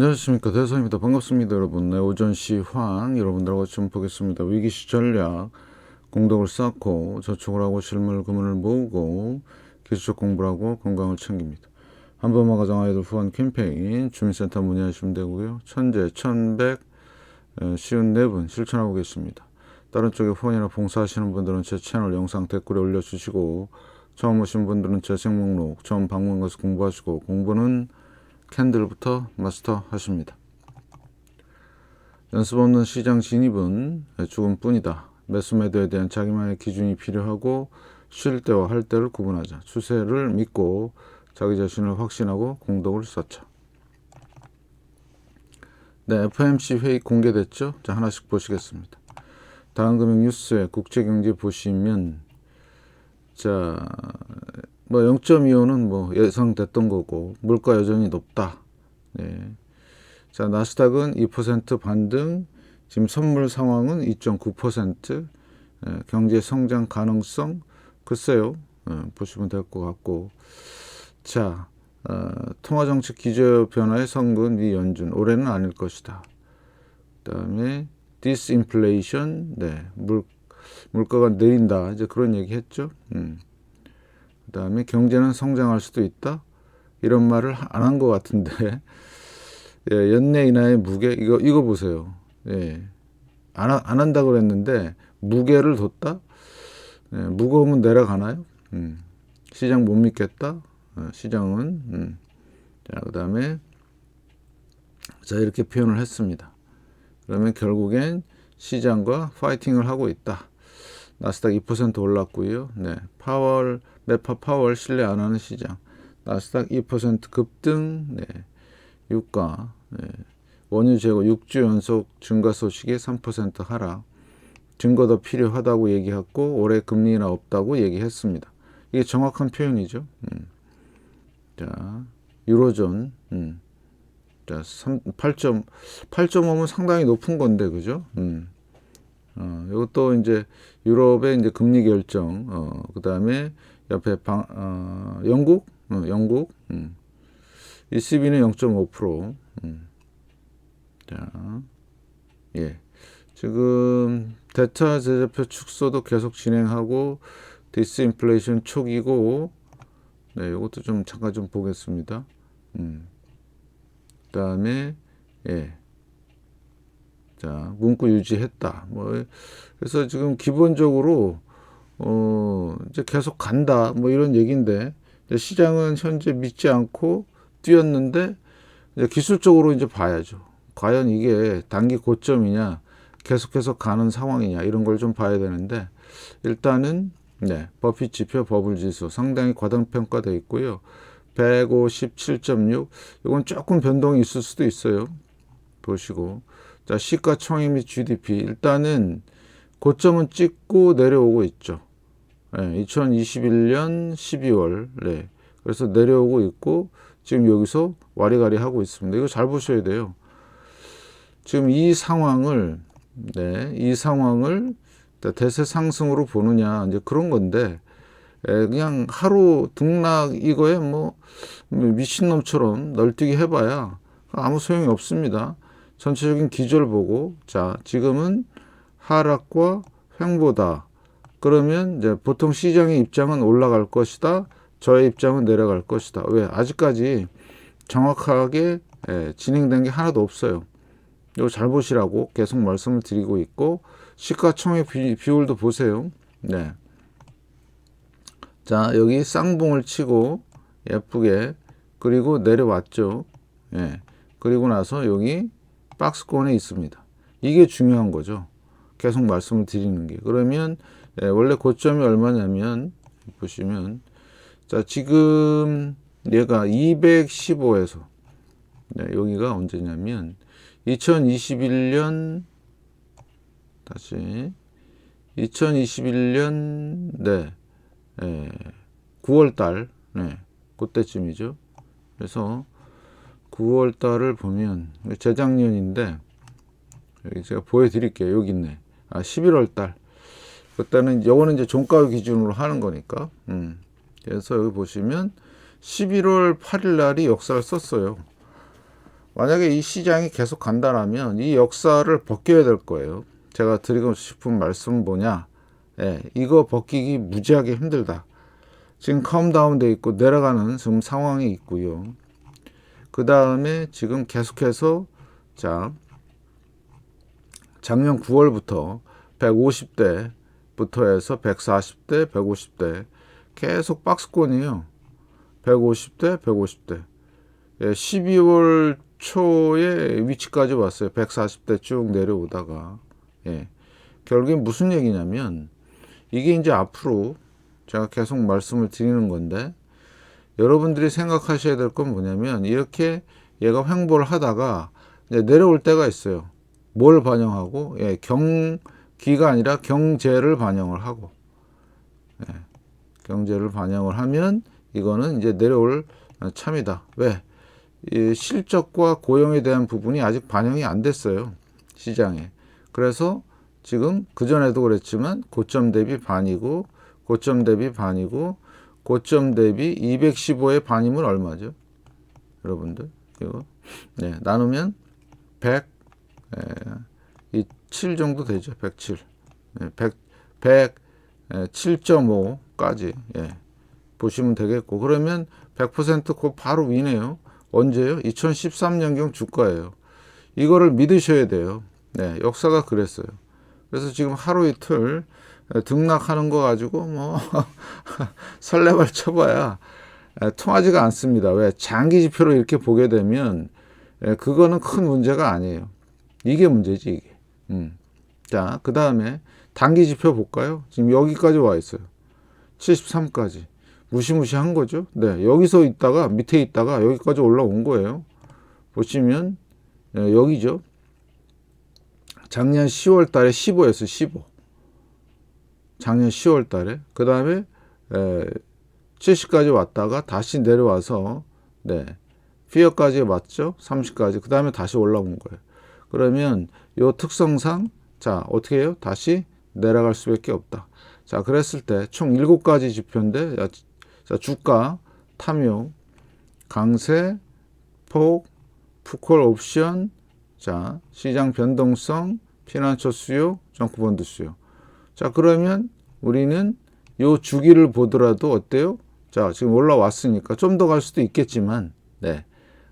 안녕하십니까. 대선입니다. 반갑습니다 여러분. 네, 오전 시황 여러분들하고 좀 보겠습니다. 위기 시 전략 공덕을 쌓고 저축을 하고 실물 금을 모으고 기술적 공부를 하고 건강을 챙깁니다. 한번만 가정 아이들 후원 캠페인 주민센터 문의하시면 되고요. 천재 천백 에, 쉬운 네분 실천하고 계십니다. 다른 쪽에 후원이나 봉사하시는 분들은 제 채널 영상 댓글에 올려주시고 처음 오신 분들은 재생 목록 처음 방문 가서 공부하시고 공부는 캔들부터 마스터 하십니다. 연습 없는 시장 진입은 죽음뿐이다. 매수 매도에 대한 자기만의 기준이 필요하고 쉴 때와 할 때를 구분하자. 추세를 믿고 자기 자신을 확신하고 공덕을 쌓자. 네, FMC 회의 공개됐죠? 자, 하나씩 보시겠습니다. 다음 금융 뉴스에 국제경제 보시면 자, 뭐 0.25는 뭐 예상됐던 거고 물가 여전히 높다. 네. 자 나스닥은 2% 반등. 지금 선물 상황은 2.9%. 예, 경제 성장 가능성 글쎄요. 예, 보시면 될 것 같고 자 어, 통화정책 기조 변화의 성근 미 연준 올해는 아닐 것이다. 그다음에 디스인플레이션 네 물, 물가가 내린다 이제 그런 얘기 했죠. 음. 그 다음에 경제는 성장할 수도 있다. 이런 말을 안 한 것 같은데, 예, 연내 인하의 무게, 이거, 이거 보세요. 예, 안, 하- 안 한다고 그랬는데, 무게를 뒀다? 예, 무거우면 내려가나요? 음, 시장 못 믿겠다? 어, 시장은, 음. 자, 그 다음에, 자, 이렇게 표현을 했습니다. 그러면 결국엔 시장과 파이팅을 하고 있다. 나스닥 2% 올랐고요. 네, 파월 매파 파월 신뢰 안 하는 시장. 나스닥 2% 급등. 네, 유가. 네, 원유 재고 6주 연속 증가 소식에 3% 하락. 증거 더 필요하다고 얘기했고 올해 금리나 없다고 얘기했습니다. 이게 정확한 표현이죠. 음. 자, 유로존. 음. 자, 3, 8점 8.5면 상당히 높은 건데 그죠? 음. 어, 이것도 이제 유럽의 이제 금리 결정, 어, 그 다음에 옆에 방, 어, 영국, 어, 영국, 음. ECB는 0.5%. 음. 자, 예. 지금 대차 제재표 축소도 계속 진행하고 디스인플레이션 초기고, 네, 이것도 좀 잠깐 좀 보겠습니다. 음. 그다음에 예. 자, 문구 유지했다. 뭐 그래서 지금 기본적으로 어 이제 계속 간다. 뭐 이런 얘기인데 시장은 현재 믿지 않고 뛰었는데 이제 기술적으로 이제 봐야죠. 과연 이게 단기 고점이냐, 계속해서 가는 상황이냐 이런 걸 좀 봐야 되는데 일단은 네, 버핏 지표 버블 지수 상당히 과당평가돼 있고요. 157.6 이건 조금 변동이 있을 수도 있어요. 보시고 자 시가총액 및 GDP 일단은 고점은 찍고 내려오고 있죠. 네, 2021년 12월 네. 그래서 내려오고 있고 지금 여기서 와리가리 하고 있습니다. 이거 잘 보셔야 돼요. 지금 이 상황을 네, 이 상황을 대세 상승으로 보느냐 이제 그런 건데 에, 그냥 하루 등락 이거에 뭐 미친놈처럼 널뛰기 해봐야 아무 소용이 없습니다. 전체적인 기조를 보고 자 지금은 하락과 횡보다. 그러면 이제 보통 시장의 입장은 올라갈 것이다. 저의 입장은 내려갈 것이다. 왜? 아직까지 정확하게 예, 진행된 게 하나도 없어요. 이거 잘 보시라고 계속 말씀을 드리고 있고 시가총액 비, 비율도 보세요. 네. 자 여기 쌍봉을 치고 예쁘게 그리고 내려왔죠. 예. 그리고 나서 여기 박스권에 있습니다. 이게 중요한 거죠. 계속 말씀을 드리는 게. 그러면 예, 원래 고점이 얼마냐면 보시면 자 지금 얘가 215에서 네, 여기가 언제냐면 2021년 다시 2021년 네 예, 9월 달, 네, 그때쯤이죠. 그래서 9월 달을 보면, 재작년인데, 여기 제가 보여드릴게요. 여기 있네. 아, 11월 달. 그때는, 요거는 이제 종가 기준으로 하는 거니까. 음. 그래서 여기 보시면, 11월 8일 날이 역사를 썼어요. 만약에 이 시장이 계속 간다라면 이 역사를 벗겨야 될 거예요. 제가 드리고 싶은 말씀은 뭐냐? 예, 이거 벗기기 무지하게 힘들다. 지금 컴다운 돼 있고 내려가는 지금 상황이 있고요. 그 다음에 지금 계속해서 자 작년 9월부터 150대 부터 해서 140대, 150대 계속 박스권이에요. 150대, 150대. 예, 12월 초에 위치까지 왔어요. 140대 쭉 내려오다가. 예. 결국에 무슨 얘기냐면 이게 이제 앞으로 제가 계속 말씀을 드리는 건데 여러분들이 생각하셔야 될 건 뭐냐면 이렇게 얘가 횡보를 하다가 내려올 때가 있어요. 뭘 반영하고 예, 경 기가 아니라 경제를 반영을 하고 예, 경제를 반영을 하면 이거는 이제 내려올 참이다. 왜? 이 실적과 고용에 대한 부분이 아직 반영이 안 됐어요. 시장에. 그래서 지금 그전에도 그랬지만 고점 대비 반이고 고점 대비 반이고 고점 대비 215의 반이면 얼마죠? 여러분들 이거 네, 나누면 100 예, 이 7 정도 되죠. 107. 예, 100 100 예, 7.5까지 예, 보시면 되겠고 그러면 100%그 바로 위네요. 언제요? 2013년경 주가예요. 이거를 믿으셔야 돼요. 네, 역사가 그랬어요. 그래서 지금 하루 이틀 등락하는 거 가지고 뭐 설레발 쳐봐야 통하지가 않습니다. 왜 장기 지표로 이렇게 보게 되면 그거는 큰 문제가 아니에요. 이게 문제지 이게. 음. 자, 그 다음에 단기 지표 볼까요? 지금 여기까지 와 있어요. 73까지. 무시무시한 거죠. 네, 여기서 있다가 밑에 있다가 여기까지 올라온 거예요. 보시면 네, 여기죠. 작년 10월 달에 15였어요. 15. 작년 10월 달에. 그 다음에 70까지 왔다가 다시 내려와서 네. 피어까지 왔죠. 30까지. 그 다음에 다시 올라온 거예요. 그러면 요 특성상 자, 어떻게 해요? 다시 내려갈 수밖에 없다. 자, 그랬을 때 총 7가지 지표인데 자, 주가, 탐욕, 강세, 폭, 푸콜 옵션, 자, 시장 변동성, 피난처 수요, 정크본드 수요. 자, 그러면 우리는 요 주기를 보더라도 어때요? 자, 지금 올라왔으니까 좀 더 갈 수도 있겠지만, 네.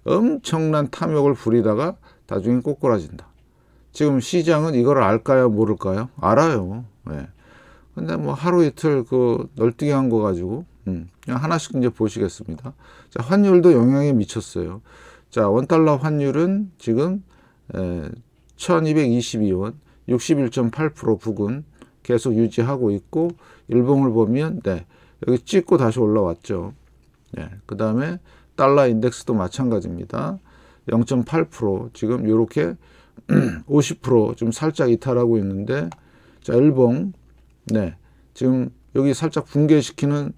엄청난 탐욕을 부리다가 나중에 꼬꾸라진다. 지금 시장은 이걸 알까요? 모를까요? 알아요. 네. 근데 뭐 하루 이틀 그 널뛰기 한 거 가지고, 음, 그냥 하나씩 이제 보시겠습니다. 자, 환율도 영향이 미쳤어요. 자, 원달러 환율은 지금 에, 1222원, 61.8% 부근 계속 유지하고 있고, 일봉을 보면, 네, 여기 찍고 다시 올라왔죠. 네, 그 다음에 달러 인덱스도 마찬가지입니다. 0.8% 지금 이렇게 50%좀 살짝 이탈하고 있는데, 자, 일봉, 네, 지금 여기 살짝 붕괴시키는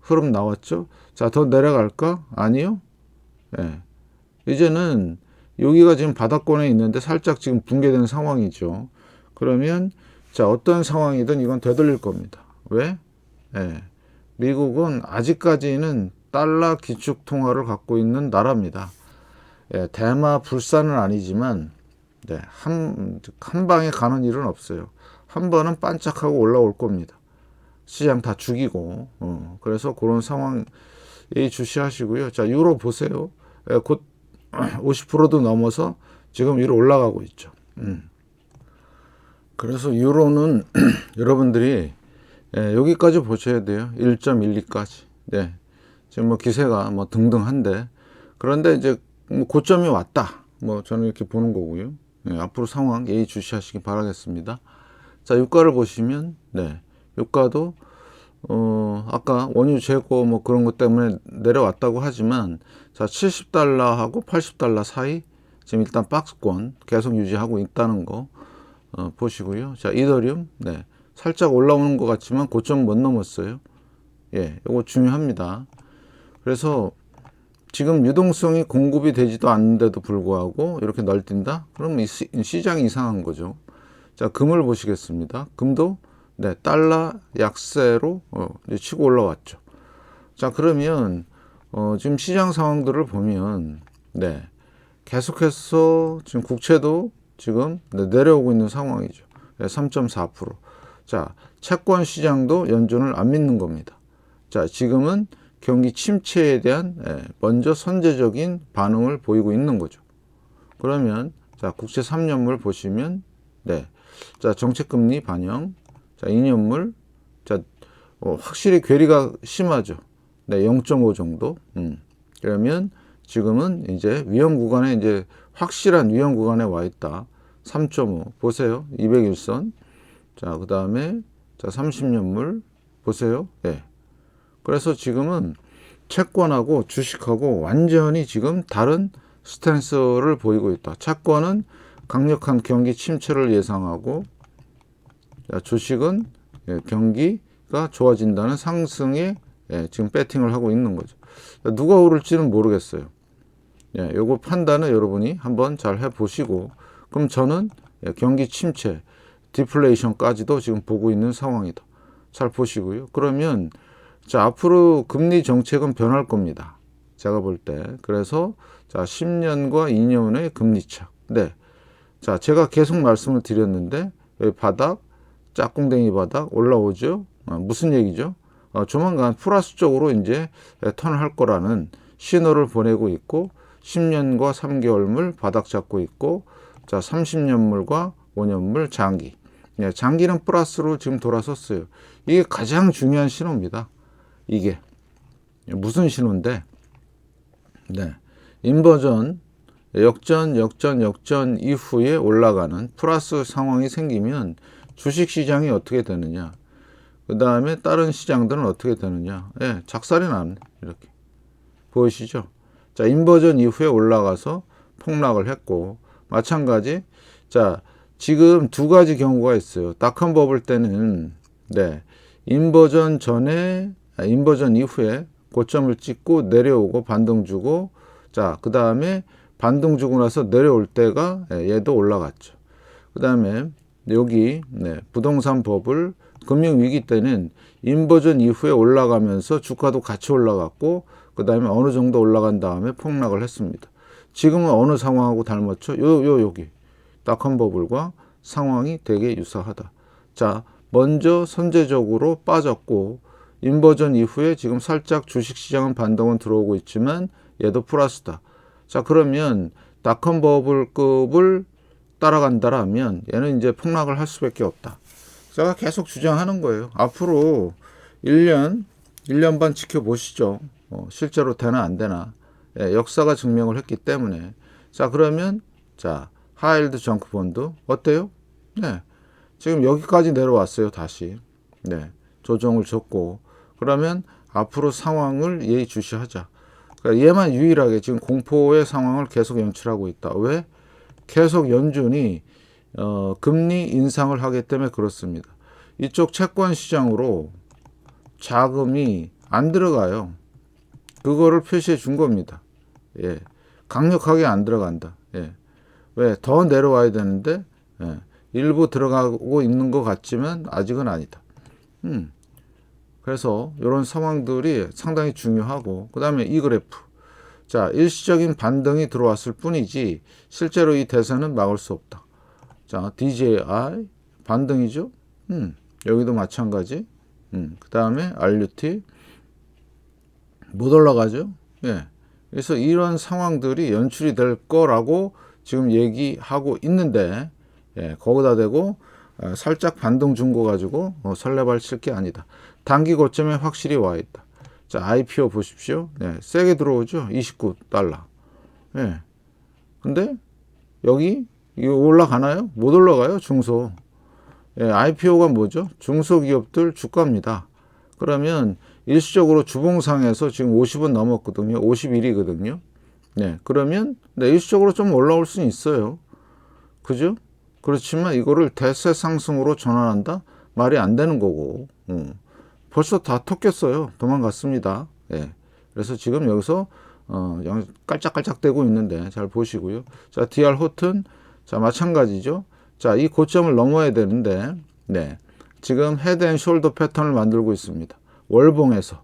흐름 나왔죠. 자, 더 내려갈까? 아니요. 예. 이제는 여기가 지금 바닥권에 있는데 살짝 지금 붕괴된 상황이죠. 그러면 자, 어떤 상황이든 이건 되돌릴 겁니다. 왜? 예. 미국은 아직까지는 달러 기축 통화를 갖고 있는 나라입니다. 예, 대마 불사는 아니지만 네, 한, 한 방에 가는 일은 없어요. 한 번은 반짝하고 올라올 겁니다. 시장 다 죽이고 어, 그래서 그런 상황 에 주시하시고요. 자 유로 보세요. 예, 곧 50%도 넘어서 지금 위로 올라가고 있죠. 음. 그래서 유로는 여러분들이 예, 여기까지 보셔야 돼요. 1.12까지. 네. 지금 뭐 기세가 뭐 등등한데 그런데 이제 뭐 고점이 왔다. 뭐 저는 이렇게 보는 거고요. 예, 앞으로 상황 예의 주시하시기 바라겠습니다. 자 유가를 보시면 네. 유가도 어 아까 원유 재고 뭐 그런 것 때문에 내려왔다고 하지만 자 70달러하고 80달러 사이 지금 일단 박스권 계속 유지하고 있다는 거 어, 보시고요. 자 이더리움 네 살짝 올라오는 것 같지만 고점 못 넘었어요. 예, 이거 중요합니다. 그래서 지금 유동성이 공급이 되지도 않는데도 불구하고 이렇게 널뛴다? 그러면 시장이 이상한 거죠. 자, 금을 보시겠습니다. 금도 네, 달러 약세로 어, 치고 올라왔죠. 자, 그러면 어, 지금 시장 상황들을 보면 네, 계속해서 지금 국채도 지금 네, 내려오고 있는 상황이죠. 3.4%. 자, 채권 시장도 연준을 안 믿는 겁니다. 자, 지금은 경기 침체에 대한 예, 먼저 선제적인 반응을 보이고 있는 거죠. 그러면 자, 국채 3년물 보시면 네. 자, 정책금리 반영. 자, 2년물. 자, 어, 확실히 괴리가 심하죠. 네, 0.5 정도. 음. 그러면 지금은 이제 위험 구간에 이제 확실한 위험 구간에 와 있다. 3.5 보세요. 201선. 자, 그다음에 자, 30년물 보세요. 예. 그래서 지금은 채권하고 주식하고 완전히 지금 다른 스탠스를 보이고 있다. 채권은 강력한 경기 침체를 예상하고 자, 주식은 예, 경기가 좋아진다는 상승에 예, 지금 배팅을 하고 있는 거죠. 누가 오를지는 모르겠어요. 예, 요거 판단은 여러분이 한번 잘 해보시고 그럼 저는 예, 경기 침체, 디플레이션까지도 지금 보고 있는 상황이다. 잘 보시고요. 그러면 자 앞으로 금리 정책은 변할 겁니다. 제가 볼 때. 그래서 자 10년과 2년의 금리 차. 네. 자 제가 계속 말씀을 드렸는데 바닥, 짝꿍댕이 바닥 올라오죠. 어, 무슨 얘기죠? 어, 조만간 플러스 쪽으로 이제 턴을 할 거라는 신호를 보내고 있고 10년과 3개월물 바닥 잡고 있고 자 30년물과 5년물 장기 네, 장기는 플러스로 지금 돌아섰어요. 이게 가장 중요한 신호입니다. 이게. 무슨 신호인데? 네. 인버전 역전 역전 역전 이후에 올라가는 플러스 상황이 생기면 주식 시장이 어떻게 되느냐. 그 다음에 다른 시장들은 어떻게 되느냐. 예, 작살이 나네 이렇게. 보이시죠? 자 인버전 이후에 올라가서 폭락을 했고 마찬가지 자 지금 두 가지 경우가 있어요. 닷컴 버블 때는 네 인버전 전에 아, 인버전 이후에 고점을 찍고 내려오고 반등 주고 자 그 다음에 반등 주고 나서 내려올 때가 예, 얘도 올라갔죠 그 다음에 여기 네, 부동산 버블 금융 위기 때는 인버전 이후에 올라가면서 주가도 같이 올라갔고 그 다음에 어느 정도 올라간 다음에 폭락을 했습니다. 지금은 어느 상황하고 닮았죠? 요, 요, 여기. 닷컴 버블과 상황이 되게 유사하다. 자, 먼저 선제적으로 빠졌고, 인버전 이후에 지금 살짝 주식시장은 반동은 들어오고 있지만 얘도 플러스다. 자, 그러면 닷컴 버블급을 따라간다라면 얘는 이제 폭락을 할 수밖에 없다. 제가 계속 주장하는 거예요. 앞으로 1년, 1년 반 지켜보시죠. 어, 실제로 되나 안 되나. 예, 역사가 증명을 했기 때문에. 자, 그러면, 자, 하일드 정크 본드. 어때요? 네. 지금 여기까지 내려왔어요, 다시. 네. 조정을 줬고. 그러면 앞으로 상황을 예의주시하자. 그러니까 얘만 유일하게 지금 공포의 상황을 계속 연출하고 있다. 왜? 계속 연준이 어, 금리 인상을 하기 때문에 그렇습니다. 이쪽 채권 시장으로 자금이 안 들어가요. 그거를 표시해 준 겁니다. 예. 강력하게 안 들어간다. 예. 왜? 더 내려와야 되는데, 예. 일부 들어가고 있는 것 같지만 아직은 아니다. 음. 그래서 이런 상황들이 상당히 중요하고, 그 다음에 이 그래프. 자, 일시적인 반등이 들어왔을 뿐이지, 실제로 이 대세는 막을 수 없다. 자, DJI 반등이죠. 음, 여기도 마찬가지. 음, 그 다음에 RUT 못 올라가죠. 예. 그래서 이런 상황들이 연출이 될 거라고 지금 얘기하고 있는데, 예, 거기다 대고 어, 살짝 반등 준 거 가지고 어, 설레발 칠 게 아니다. 단기 고점에 확실히 와 있다. 자, IPO 보십시오. 네, 세게 들어오죠. 29달러. 예. 근데 여기 이거 올라가나요? 못 올라가요, 중소. 예, IPO가 뭐죠? 중소기업들 주가입니다. 그러면 일시적으로 주봉상에서 지금 50은 넘었거든요. 51이거든요. 네, 그러면 네, 일시적으로 좀 올라올 수는 있어요. 그죠? 그렇지만 이거를 대세 상승으로 전환한다? 말이 안 되는 거고. 음. 벌써 다 톡겼어요. 도망갔습니다. 예. 그래서 지금 여기서 어, 깔짝깔짝 대고 있는데 잘 보시고요. 자, DR 호튼 자, 마찬가지죠. 자, 이 고점을 넘어야 되는데, 네. 지금 헤드 앤 숄더 패턴을 만들고 있습니다. 월봉에서.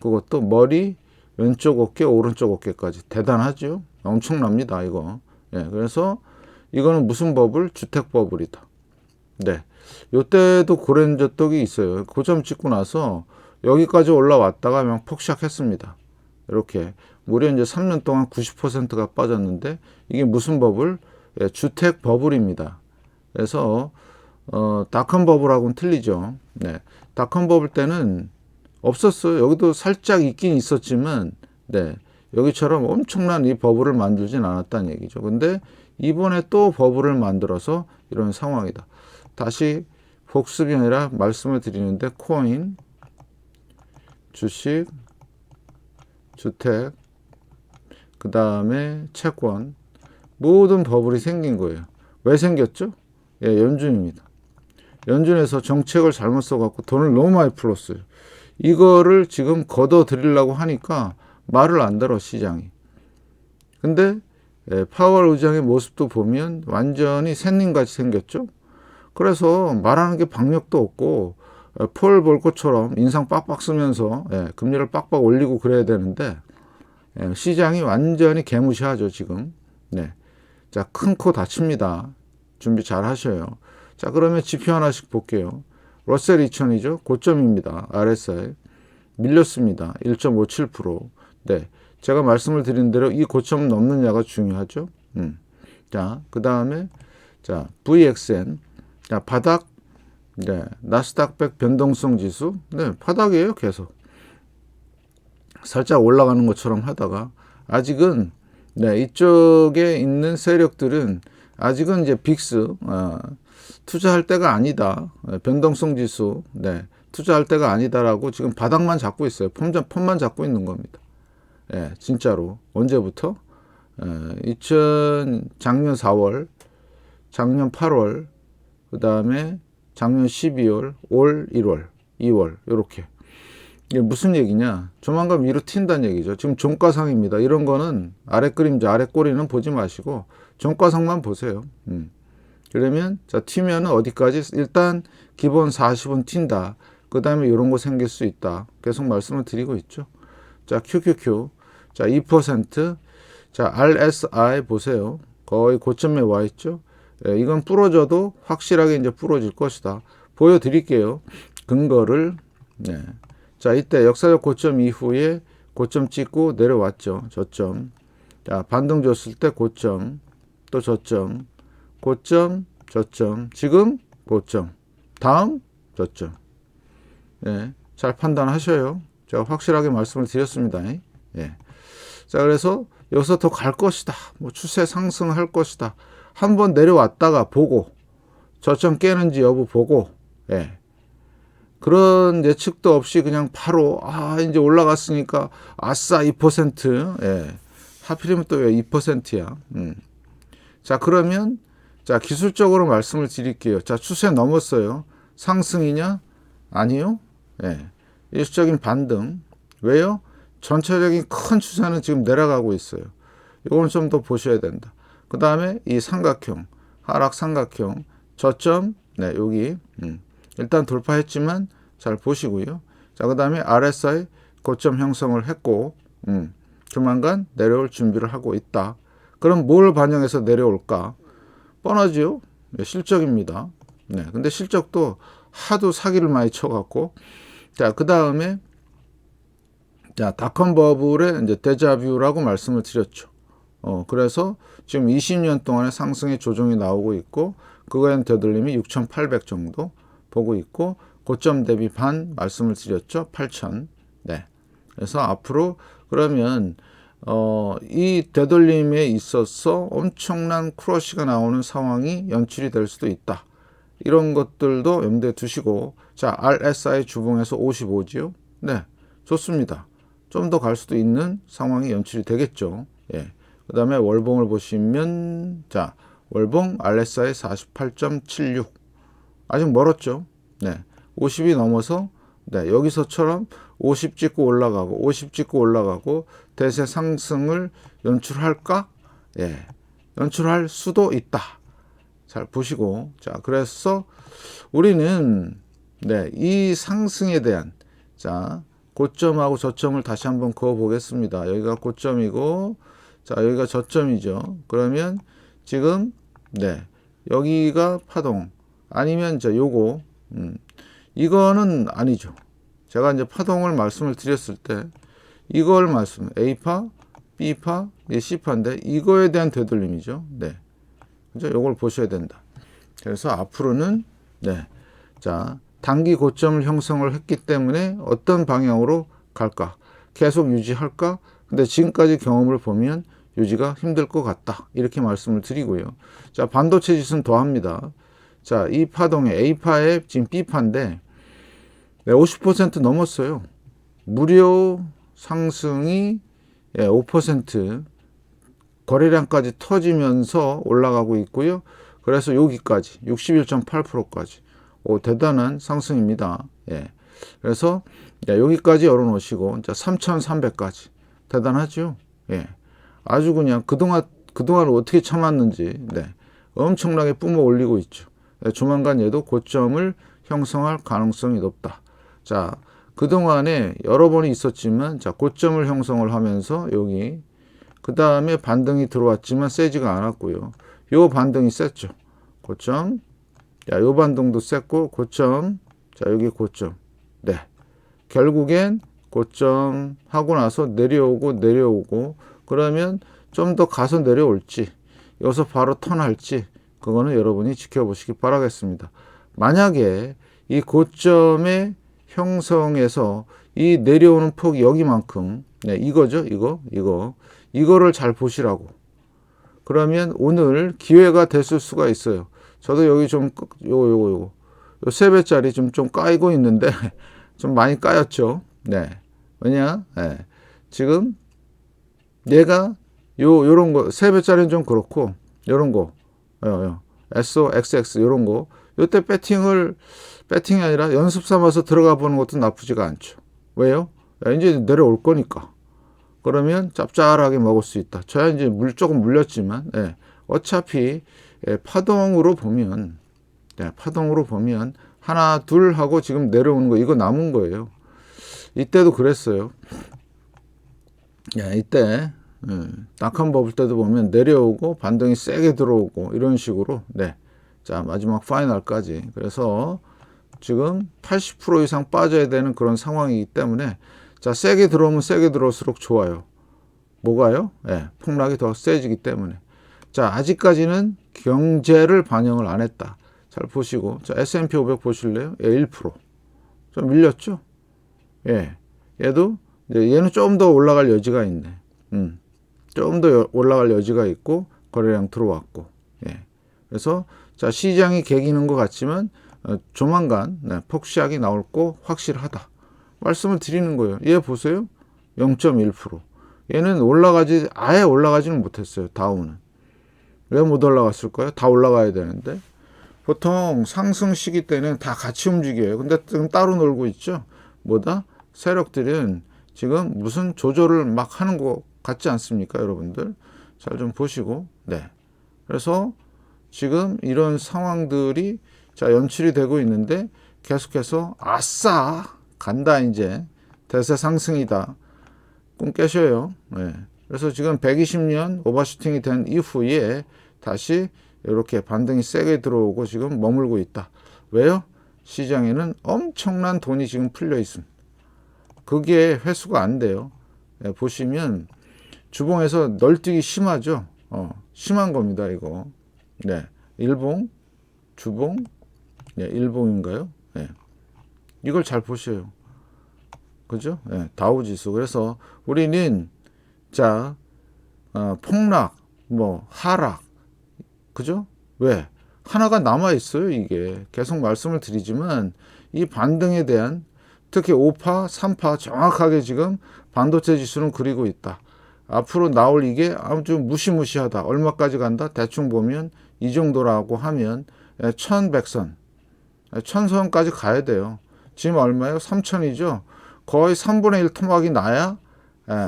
그것도 머리, 왼쪽 어깨, 오른쪽 어깨까지 대단하죠. 엄청납니다, 이거. 예, 그래서 이거는 무슨 버블? 주택 버블이다. 네. 요때도 고렌저 떡이 있어요. 고점 찍고 나서 여기까지 올라왔다가 그냥 폭샥했습니다. 이렇게 무려 이제 3년 동안 90%가 빠졌는데 이게 무슨 버블? 예, 주택 버블입니다. 그래서 어, 닷컴 버블하고는 틀리죠. 네. 닷컴 버블 때는 없었어요. 여기도 살짝 있긴 있었지만, 네. 여기처럼 엄청난 이 버블을 만들진 않았다는 얘기죠. 근데 이번에 또 버블을 만들어서 이런 상황이다. 다시 복습이 아니라 말씀을 드리는데 코인, 주식, 주택, 그 다음에 채권 모든 버블이 생긴 거예요. 왜 생겼죠? 예, 연준입니다. 연준에서 정책을 잘못 써갖고 돈을 너무 많이 풀었어요. 이거를 지금 걷어 들이려고 하니까 말을 안 들어 시장이. 근데 예, 파월 의장의 모습도 보면 완전히 샌님같이 생겼죠. 그래서 말하는 게 박력도 없고 예, 폴 볼코처럼 인상 빡빡 쓰면서 예, 금리를 빡빡 올리고 그래야 되는데 예, 시장이 완전히 개무시하죠 지금. 네, 자 큰 코 다칩니다. 준비 잘 하셔요. 자 그러면 지표 하나씩 볼게요. 러셀 2000이죠. 고점입니다. RSI. 밀렸습니다. 1.57%. 네. 제가 말씀을 드린 대로 이 고점 넘느냐가 중요하죠. 음. 자, 그 다음에, 자, VXN. 자, 바닥. 네. 나스닥 100 변동성 지수. 네. 바닥이에요. 계속. 살짝 올라가는 것처럼 하다가, 아직은, 네. 이쪽에 있는 세력들은 아직은 이제 빅스, 어, 투자할 때가 아니다. 예, 변동성 지수, 네. 투자할 때가 아니다라고 지금 바닥만 잡고 있어요. 폼만, 폼만 잡고 있는 겁니다. 예, 진짜로. 언제부터? 예, 2000, 작년 4월, 작년 8월, 그 다음에 작년 12월, 올 1월, 2월, 요렇게. 이게 무슨 얘기냐? 조만간 위로 튄다는 얘기죠. 지금 종가상입니다. 이런 거는 아래 그림자, 아래 꼬리는 보지 마시고 종가상만 보세요. 음. 그러면 자 튀면은 어디까지 일단 기본 40은 튄다. 그 다음에 이런 거 생길 수 있다. 계속 말씀을 드리고 있죠. 자 QQQ 자 2%. 자 RSI 보세요. 거의 고점에 와 있죠. 예, 이건 부러져도 확실하게 이제 부러질 것이다. 보여드릴게요. 근거를 네. 자 이때 역사적 고점 이후에 고점 찍고 내려왔죠. 저점. 자 반등 줬을 때 고점 또 저점 고점, 저점, 지금 고점, 다음 저점. 예, 잘 판단하셔요. 제가 확실하게 말씀을 드렸습니다. 예. 자, 그래서 여기서 더 갈 것이다. 뭐 추세 상승할 것이다. 한번 내려왔다가 보고 저점 깨는지 여부 보고 예. 그런 예측도 없이 그냥 바로 아 이제 올라갔으니까 아싸 2% 예. 하필이면 또 왜 2%야. 음. 자 그러면 자, 기술적으로 말씀을 드릴게요. 자, 추세 넘었어요. 상승이냐? 아니요. 예. 네. 일시적인 반등. 왜요? 전체적인 큰 추세는 지금 내려가고 있어요. 이건 좀 더 보셔야 된다. 그 다음에 이 삼각형, 하락 삼각형, 저점, 네, 여기, 음. 일단 돌파했지만 잘 보시고요. 자, 그 다음에 RSI 고점 형성을 했고, 음. 조만간 내려올 준비를 하고 있다. 그럼 뭘 반영해서 내려올까? 뻔하지요. 네, 실적입니다. 네. 근데 실적도 하도 사기를 많이 쳐갖고. 자, 그 다음에, 자, 닷컴 버블의 이제 데자뷰라고 말씀을 드렸죠. 어, 그래서 지금 20년 동안의 상승의 조정이 나오고 있고, 그거에는 되돌림이 6,800 정도 보고 있고, 고점 대비 반 말씀을 드렸죠. 8,000. 네. 그래서 앞으로 그러면 어, 이 되돌림에 있어서 엄청난 크러쉬가 나오는 상황이 연출이 될 수도 있다. 이런 것들도 염두에 두시고, 자, RSI 주봉에서 55지요? 네, 좋습니다. 좀 더 갈 수도 있는 상황이 연출이 되겠죠. 예. 그 다음에 월봉을 보시면, 자, 월봉 RSI 48.76. 아직 멀었죠. 네. 50이 넘어서, 네, 여기서처럼 50 찍고 올라가고 50 찍고 올라가고 대세 상승을 연출할까? 예. 연출할 수도 있다. 잘 보시고. 자, 그래서 우리는 네, 이 상승에 대한 자, 고점하고 저점을 다시 한번 그어 보겠습니다. 여기가 고점이고 자 여기가 저점이죠. 그러면 지금 네 여기가 파동 아니면 저 요거 음, 이거는 아니죠. 제가 이제 파동을 말씀을 드렸을 때 이걸 말씀 A파, B파, 예, C파인데 이거에 대한 되돌림이죠. 네. 그죠? 요걸 보셔야 된다. 그래서 앞으로는 네. 자, 단기 고점을 형성을 했기 때문에 어떤 방향으로 갈까? 계속 유지할까? 근데 지금까지 경험을 보면 유지가 힘들 것 같다. 이렇게 말씀을 드리고요. 자, 반도체 지수는 더합니다. 자, 이 파동에 A파에 지금 B파인데 네, 50% 넘었어요. 무료 상승이 예, 5% 거래량까지 터지면서 올라가고 있고요. 그래서 여기까지 61.8%까지 오, 대단한 상승입니다. 예. 그래서 야, 여기까지 열어놓으시고 이제 3,300까지 대단하죠. 예. 아주 그냥 그동안 그동안 어떻게 참았는지 네. 엄청나게 뿜어 올리고 있죠. 예, 조만간 얘도 고점을 형성할 가능성이 높다. 자, 그동안에 여러 번이 있었지만 자, 고점을 형성을 하면서 여기 그 다음에 반등이 들어왔지만 세지가 않았고요. 요 반등이 셌죠. 고점. 자, 요 반등도 셌고 고점. 자, 여기 고점. 네. 결국엔 고점 하고 나서 내려오고 내려오고 그러면 좀 더 가서 내려올지 여기서 바로 턴할지 그거는 여러분이 지켜보시기 바라겠습니다. 만약에 이 고점의 형성에서 이 내려오는 폭이 여기만큼 네, 이거죠 이거 이거 이거를 잘 보시라고. 그러면 오늘 기회가 됐을 수가 있어요. 저도 여기 좀 요거 요거 요거 요 세 배짜리 좀 좀 까이고 있는데 좀 많이 까였죠? 네. 왜냐? 네. 지금 얘가 요 요런 거 세 배짜리는 좀 그렇고 요런 거 요, 요. SO, XX 요런 거 요때 배팅을 배팅이 아니라 연습 삼아서 들어가 보는 것도 나쁘지가 않죠. 왜요? 야, 이제 내려올 거니까. 그러면 짭짤하게 먹을 수 있다. 저야 이제 물 조금 물렸지만, 예, 어차피 예, 파동으로 보면, 예, 파동으로 보면 하나 둘 하고 지금 내려오는 거 이거 남은 거예요. 이때도 그랬어요. 예, 이때 예, 낙한 버블 때도 보면 내려오고 반등이 세게 들어오고 이런 식으로 네. 자 마지막 파이널까지 그래서 지금 80% 이상 빠져야 되는 그런 상황이기 때문에 자 세게 들어오면 세게 들어올수록 좋아요. 뭐가요? 예, 폭락이 더 세지기 때문에 자 아직까지는 경제를 반영을 안 했다. 잘 보시고 자 S&P 500 보실래요? 예, 1%좀 밀렸죠? 예, 얘도 얘는 좀 더 올라갈 여지가 있네. 음, 좀 더 올라갈 여지가 있고 거래량 들어왔고, 예. 그래서 자 시장이 개기는 것 같지만 어, 조만간 네, 폭시하게 나올 거 확실하다. 말씀을 드리는 거예요. 얘 보세요. 0.1%. 얘는 올라가지 아예 올라가지는 못했어요. 다우는. 왜못 올라갔을까요? 다 올라가야 되는데. 보통 상승 시기 때는 다 같이 움직여요. 근데 지금 따로 놀고 있죠. 뭐다? 세력들은 지금 무슨 조절을 막 하는 것 같지 않습니까, 여러분들? 잘 좀 보시고, 네. 그래서 지금 이런 상황들이 자, 연출이 되고 있는데 계속해서 아싸! 간다, 이제. 대세 상승이다. 꿈 깨셔요. 네. 그래서 지금 120년 오버슈팅이 된 이후에 다시 이렇게 반등이 세게 들어오고 지금 머물고 있다. 왜요? 시장에는 엄청난 돈이 지금 풀려 있습니다. 그게 회수가 안 돼요. 네, 보시면 주봉에서 널뛰기 심하죠. 어, 심한 겁니다, 이거. 네. 일봉, 주봉, 네, 일봉인가요? 네. 이걸 잘 보셔요. 그죠? 네, 다우 지수. 그래서 우리는 자 어, 폭락, 뭐 하락, 그죠? 왜? 하나가 남아 있어요. 이게 계속 말씀을 드리지만 이 반등에 대한 특히 5파, 3파 정확하게 지금 반도체 지수는 그리고 있다. 앞으로 나올 이게 아주 무시무시하다. 얼마까지 간다? 대충 보면 이 정도라고 하면 1100선, 1000선까지 가야 돼요. 지금 얼마예요? 3000이죠? 거의 3분의 1 토막이 나야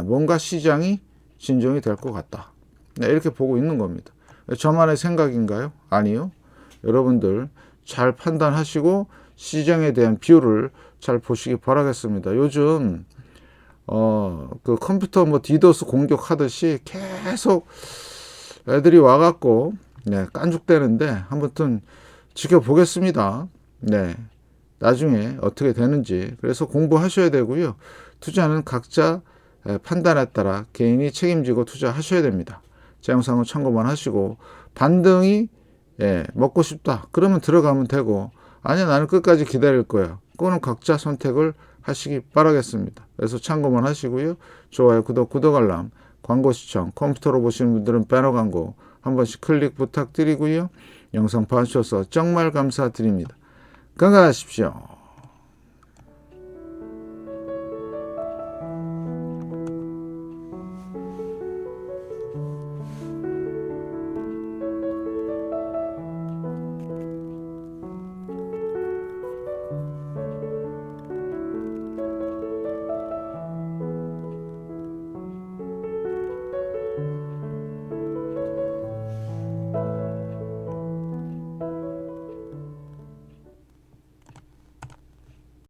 뭔가 시장이 진정이 될 것 같다. 네, 이렇게 보고 있는 겁니다. 저만의 생각인가요? 아니요. 여러분들 잘 판단하시고 시장에 대한 비율을 잘 보시기 바라겠습니다. 요즘 어, 그 컴퓨터 뭐 디도스 공격하듯이 계속 애들이 와갖고, 네, 깐죽대는데, 아무튼 지켜보겠습니다. 네. 나중에 어떻게 되는지. 그래서 공부하셔야 되고요. 투자는 각자 에, 판단에 따라 개인이 책임지고 투자하셔야 됩니다. 제 영상은 참고만 하시고, 반등이 예, 먹고 싶다. 그러면 들어가면 되고, 아니야, 나는 끝까지 기다릴 거야. 그거는 각자 선택을 하시기 바라겠습니다. 그래서 참고만 하시고요. 좋아요, 구독, 구독 알람, 광고 시청, 컴퓨터로 보시는 분들은 배너 광고 한 번씩 클릭 부탁드리고요. 영상 봐주셔서 정말 감사드립니다. 건강하십시오.